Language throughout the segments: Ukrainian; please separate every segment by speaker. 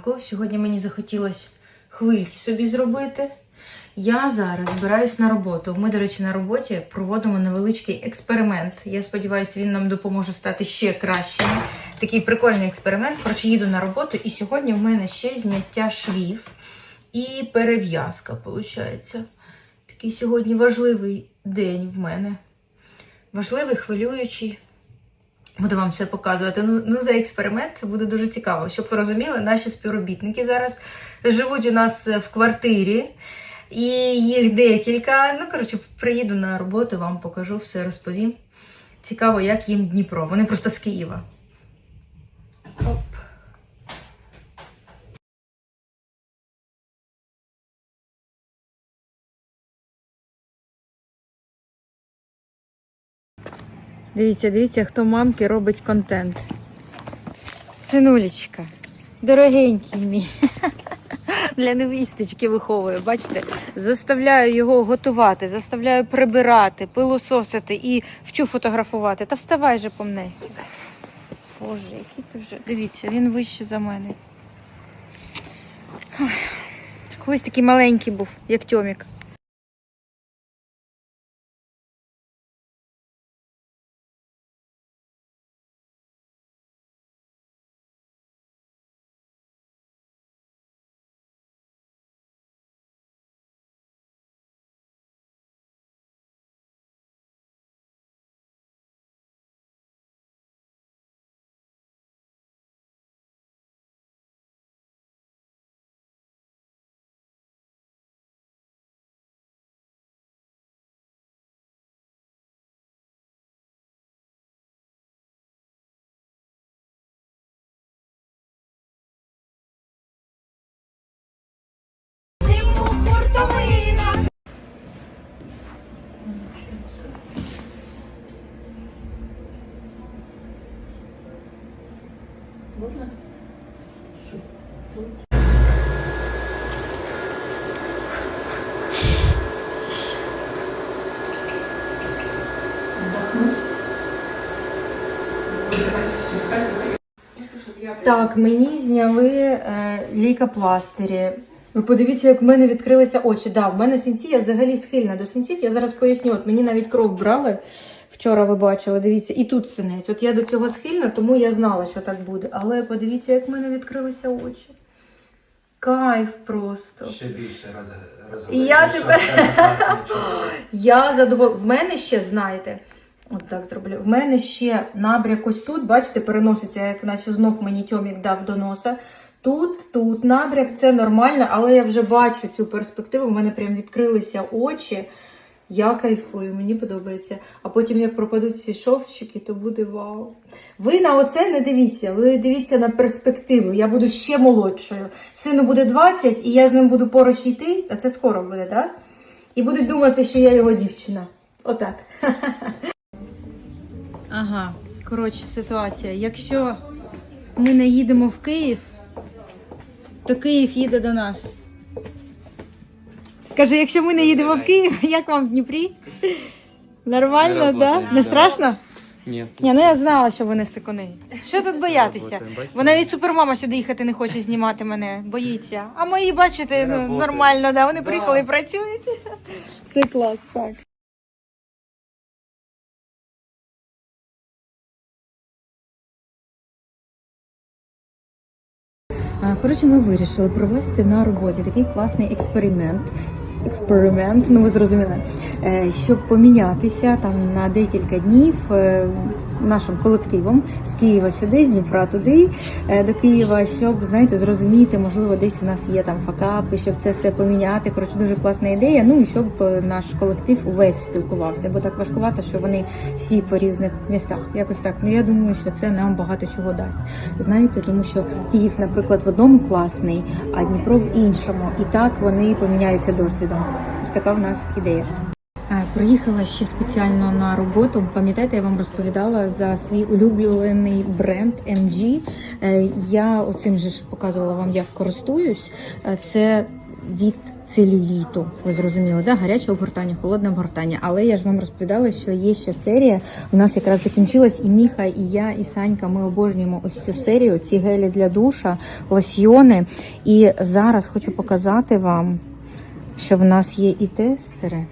Speaker 1: ранку. Сьогодні мені захотілося хвильки собі зробити. Я зараз збираюсь на роботу. Ми, до речі, на роботі проводимо невеличкий експеримент. Я сподіваюся, він нам допоможе стати ще кращими. Такий прикольний експеримент. Коротше, їду на роботу, і сьогодні в мене ще зняття швів і перев'язка, виходить. Такий сьогодні важливий день в мене. Важливий, хвилюючий. Буду вам все показувати. Ну, ну, за експеримент це буде дуже цікаво. Щоб ви розуміли, наші співробітники зараз живуть у нас в квартирі, і їх декілька. Ну, коротше, приїду на роботу, вам покажу, все розповім. Цікаво, як їм Дніпро. Вони просто з Києва. Дивіться, дивіться, хто мамки робить контент. Синулечка, дорогенький мій. Для невісточки виховую. Бачите, заставляю його готувати, заставляю прибирати, пилососити і вчу фотографувати. Та вставай же помнешся. Боже, який ти вже. Дивіться, він вище за мене. Ой, Колись такий маленький був, як Тьомік. Так, мені зняли е, лейкопластирі. Ви подивіться, як в мене відкрилися очі. Да, в мене синці, я взагалі схильна до синців. Я зараз поясню. От мені навіть кров брали. Вчора ви бачили, дивіться, і тут синець. От я до цього схильна, тому я знала, що так буде. Але подивіться, як в мене відкрилися очі. Кайф просто.
Speaker 2: Ще більше роз... роз...
Speaker 1: І я тепер-. Я задоволена. В мене ще, знаєте, от так зроблю. В мене ще набряк ось тут, бачите, переноситься, як наче знов мені Тьомік дав до носа. Тут, тут набряк, це нормально, але я вже бачу цю перспективу. В мене прям відкрилися очі. Я кайфую, мені подобається. А потім, як пропадуть ці шовчики, то буде вау. Ви на оце не дивіться, ви дивіться на перспективу. Я буду ще молодшою. Сину буде 20, і я з ним буду поруч йти, а це скоро буде, так? Да? І будуть думати, що я його дівчина. Отак. Ага, коротше, ситуація. Якщо ми не їдемо в Київ, то Київ їде до нас. Каже, якщо ми не їдемо в Київ, як вам в Дніпрі? Нормально, так? Да? Не страшно?
Speaker 3: Ні.
Speaker 1: Ні, ну я знала, що вони сикуни. Що тут боятися? Бо навіть супермама сюди їхати не хоче знімати мене, боїться. А мої, бачите, ну, нормально, да? вони приїхали і працюють. Це клас, так. Коротше, ми вирішили провести на роботі такий класний експеримент. Експеримент, ну ви зрозуміли, Е, щоб помінятися там на декілька днів е, нашим колективом з Києва сюди, з Дніпра туди е, до Києва, щоб знаєте, зрозуміти, можливо, десь у нас є там факапи, щоб це все поміняти. Коротше, дуже класна ідея. Ну і щоб е, наш колектив увесь спілкувався, бо так важкувато, що вони всі по різних містах. Якось так. Ну я думаю, що це нам багато чого дасть. Знаєте, тому що Київ, наприклад, в одному класний, а Дніпро в іншому. І так вони поміняються досвідом. Ось така в нас ідея. Приїхала ще спеціально на роботу. Пам'ятаєте, я вам розповідала за свій улюблений бренд MG. Е, Я оцим же ж показувала вам, як користуюсь. Е, Це від целюліту. Ви зрозуміли, да? гаряче обгортання, холодне обгортання. Але я ж вам розповідала, що є ще серія. У нас якраз закінчилась і Міха, і я, і Санька. Ми обожнюємо ось цю серію. Ці гелі для душа, лосьйони. І зараз хочу показати вам, що в нас є і тестери.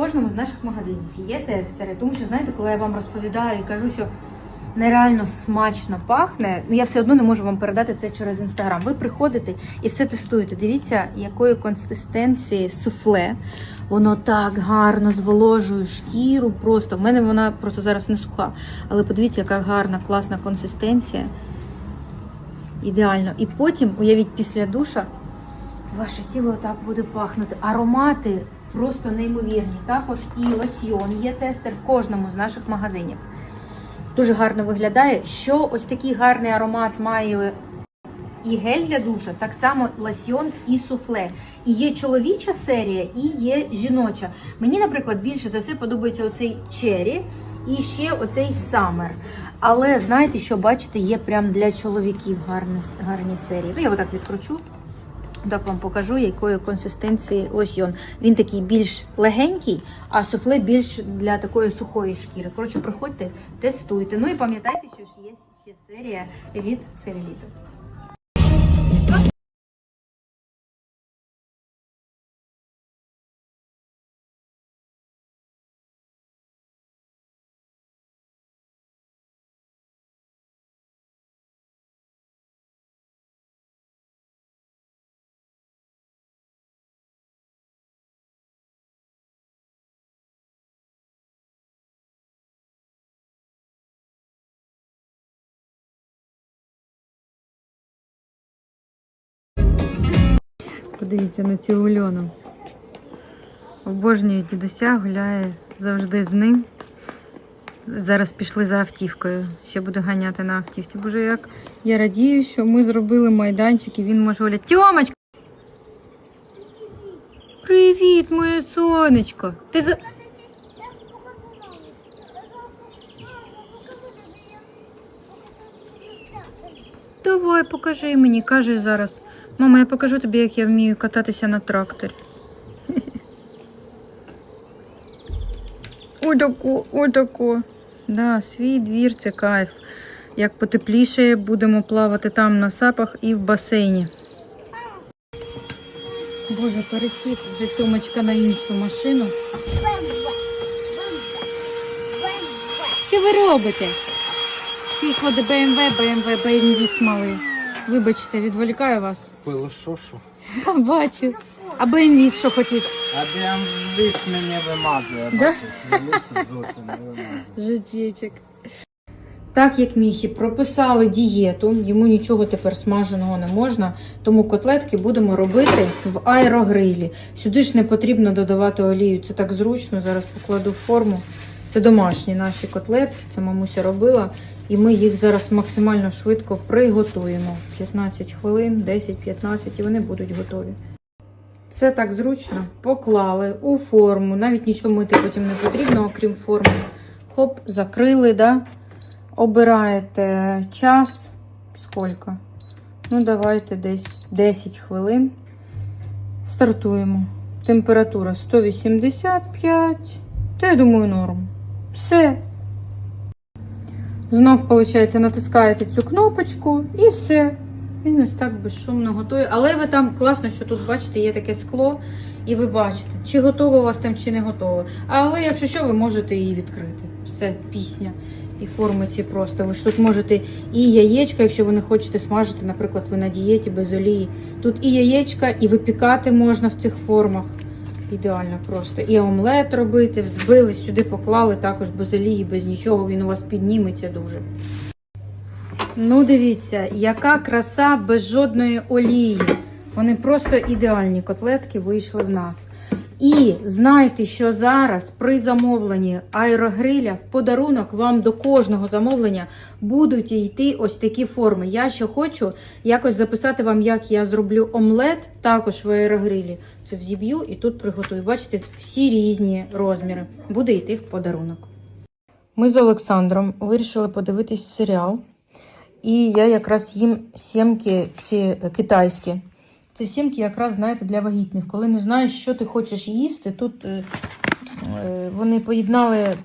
Speaker 1: Кожному з наших магазинів є тестери, тому що знаєте, коли я вам розповідаю і кажу, що нереально смачно пахне, ну я все одно не можу вам передати це через інстаграм. Ви приходите і все тестуєте. Дивіться, якої консистенції суфле. Воно так гарно зволожує шкіру. Просто в мене вона просто зараз не суха. Але подивіться, яка гарна, класна консистенція. Ідеально. І потім, уявіть, після душа Ваше тіло так буде пахнути. Аромати просто неймовірні. Також і лосьйон є тестер в кожному з наших магазинів. Дуже гарно виглядає. Що ось такий гарний аромат має і гель для душа, так само лосьйон і суфле. І є чоловіча серія, і є жіноча. Мені, наприклад, більше за все подобається оцей чері і ще оцей самер. Але знаєте, що бачите, є прям для чоловіків гарні, гарні серії. Ну, я отак відкручу. Так вам покажу, якої консистенції лосьйон. Він такий більш легенький, а суфле більш для такої сухої шкіри. Коротше, приходьте, тестуйте. Ну і пам'ятайте, що ж є ще серія від целюліту. Подивіться на цю Ульону. Обожнюю дідуся, гуляє завжди з ним. Зараз пішли за автівкою. Ще буду ганяти на автівці. Боже, як я радію, що ми зробили майданчик і він може гуляти. Тьомочка! Привіт, моє сонечко! Ти за. Давай, покажи мені, кажи зараз. Мама, я покажу тобі, як я вмію кататися на тракторі. Отако, отако. Да, свій двір це кайф. Як потепліше, будемо плавати там на сапах і в басейні. Боже, пересів вже тьомочка на іншу машину. Що ви робите? Ці ходи БМВ, БМВ, БМВ малий. Вибачте, відволікаю вас.
Speaker 2: Пило шошу.
Speaker 1: Бачу. А БМВ що хотів?
Speaker 2: А BMW мене вимазує.
Speaker 1: Да? Жучечок. Так як Міхі прописали дієту, йому нічого тепер смаженого не можна, тому котлетки будемо робити в аерогрилі. Сюди ж не потрібно додавати олію, це так зручно. Зараз покладу в форму. Це домашні наші котлетки, це мамуся робила. І ми їх зараз максимально швидко приготуємо. 15 хвилин, 10-15 і вони будуть готові. Це так зручно. Поклали у форму. Навіть нічого мити потім не потрібно, окрім форми. Хоп, закрили, да? Обираєте час. Скільки? Ну, давайте десь 10 хвилин. Стартуємо. Температура 185. Та я думаю, норм. Все. Знов, виходить, натискаєте цю кнопочку і все. Він ось так безшумно готує. Але ви там класно, що тут бачите, є таке скло, і ви бачите, чи готово у вас там, чи не готово. Але якщо що, ви можете її відкрити. Все, пісня. І форми ці просто. Ви ж тут можете і яєчка, якщо ви не хочете смажити, наприклад, ви на дієті без олії. Тут і яєчка, і випікати можна в цих формах. Ідеально просто. І омлет робити, взбили, сюди поклали також без олії, без нічого. Він у вас підніметься дуже. Ну, дивіться, яка краса без жодної олії. Вони просто ідеальні котлетки вийшли в нас. І знайте, що зараз при замовленні аерогриля в подарунок вам до кожного замовлення будуть йти ось такі форми. Я ще хочу якось записати вам, як я зроблю омлет також в аерогрилі. Це взіб'ю і тут приготую. Бачите, всі різні розміри. Буде йти в подарунок. Ми з Олександром вирішили подивитись серіал. І я якраз їм сімки ці китайські. Це сімки якраз, знаєте, для вагітних. Коли не знаєш, що ти хочеш їсти, тут е, е, вони поєднали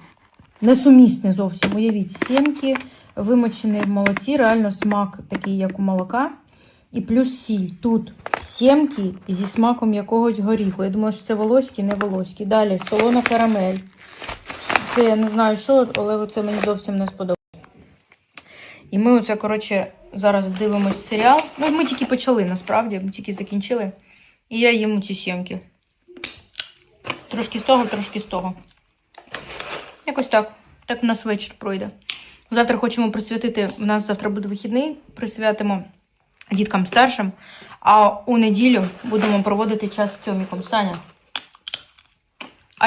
Speaker 1: несумісне зовсім. Уявіть, сімки вимочені в молоці, реально смак такий, як у молока. І плюс сіль. Тут сімки зі смаком якогось горіху. Я думала, що це волоський, не волоський. Далі солона карамель. Це я не знаю, що, але це мені зовсім не сподобалося. І ми оце, коротше, зараз дивимось серіал. Ну, ми тільки почали, насправді, ми тільки закінчили. І я їм ці сімки. Трошки з того, трошки з того. Якось так. Так в нас вечір пройде. Завтра хочемо присвятити. У нас завтра буде вихідний, присвятимо діткам старшим. А у неділю будемо проводити час з Тьоміком. Саня.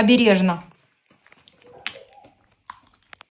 Speaker 1: Обережно.